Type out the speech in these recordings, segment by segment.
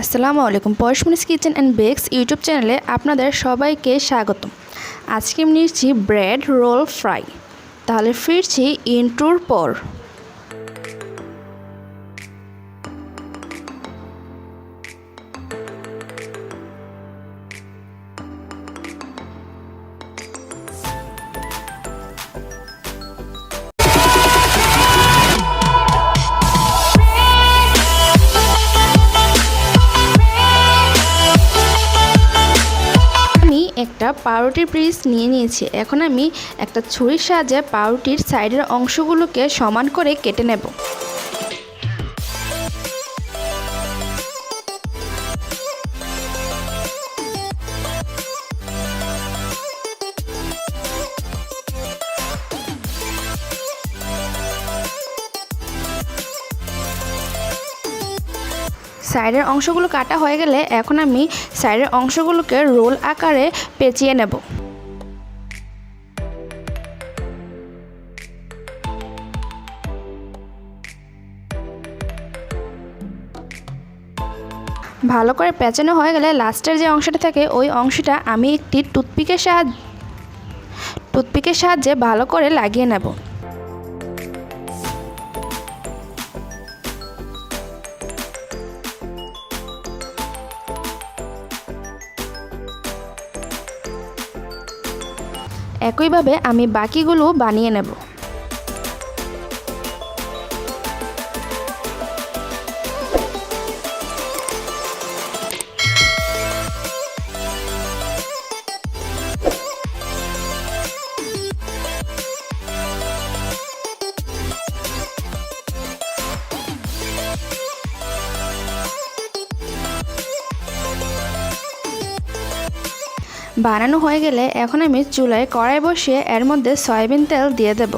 আসসালামু আলাইকুম। পরশমনিস কিচেন অ্যান্ড বেক্স ইউটিউব চ্যানেলে আপনাদের সবাইকে স্বাগতম। আজকে নিচ্ছি ব্রেড রোল ফ্রাই। তাহলে ফিরছি ইন্টুর পর। পাউরুটির পিস নিয়ে নিয়েছি। এখন আমি একটা ছুরির সাহায্যে পাউরুটির সাইডের অংশগুলোকে সমান করে কেটে নেব। সাইডের অংশগুলো কাটা হয়ে গেলে এখন আমি সাইডের অংশগুলোকে রোল আকারে পেঁচিয়ে নেব। ভালো করে পেঁচানো হয়ে গেলে লাস্টের যে অংশটা থাকে, ওই অংশটা আমি একটি টুথপিকের সাহায্য টুথপিকের সাহায্যে ভালো করে লাগিয়ে নেব। একইভাবে আমি বাকিগুলো বানিয়ে নেব। বানানো হয়ে গেলে এখন আমি চুলায় কড়াই বসিয়ে এর মধ্যে সয়াবিন তেল দিয়ে দেব।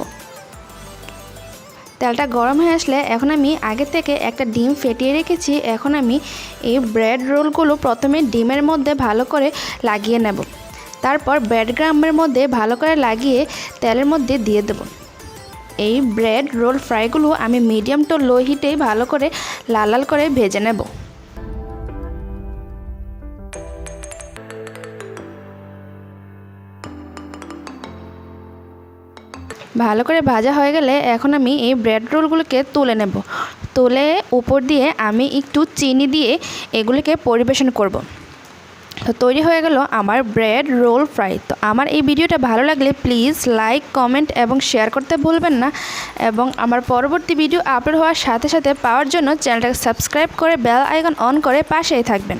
তেলটা গরম হয়ে আসলে এখন আমি আগে থেকে একটা ডিম ফেটিয়ে রেখেছি, এখন আমি এই ব্রেড রোলগুলো প্রথমে ডিমের মধ্যে ভালো করে লাগিয়ে নেব। তারপর ব্রেড গ্রামের মধ্যে ভালো করে লাগিয়ে তেলের মধ্যে দিয়ে দেব। এই ব্রেড রোল ফ্রাইগুলো আমি মিডিয়াম টু লো হিটেই ভালো করে লাল লাল করে ভেজে নেব। ভালো করে ভাজা হয়ে গেলে এখন আমি এই ব্রেড রোলগুলোকে তুলে নেব। তুলে উপর দিয়ে আমি একটু চিনি দিয়ে এগুলিকে পরিবেশন করব। তো তৈরি হয়ে গেল আমার ব্রেড রোল ফ্রাই তো আমার এই ভিডিওটা ভালো লাগলে প্লিজ লাইক কমেন্ট এবং শেয়ার করতে ভুলবেন না এবং আমার পরবর্তী ভিডিও আপলোড হওয়ার সাথে সাথে পাওয়ার জন্য চ্যানেলটাকে সাবস্ক্রাইব করে বেল আইকন অন করে পাশেই থাকবেন।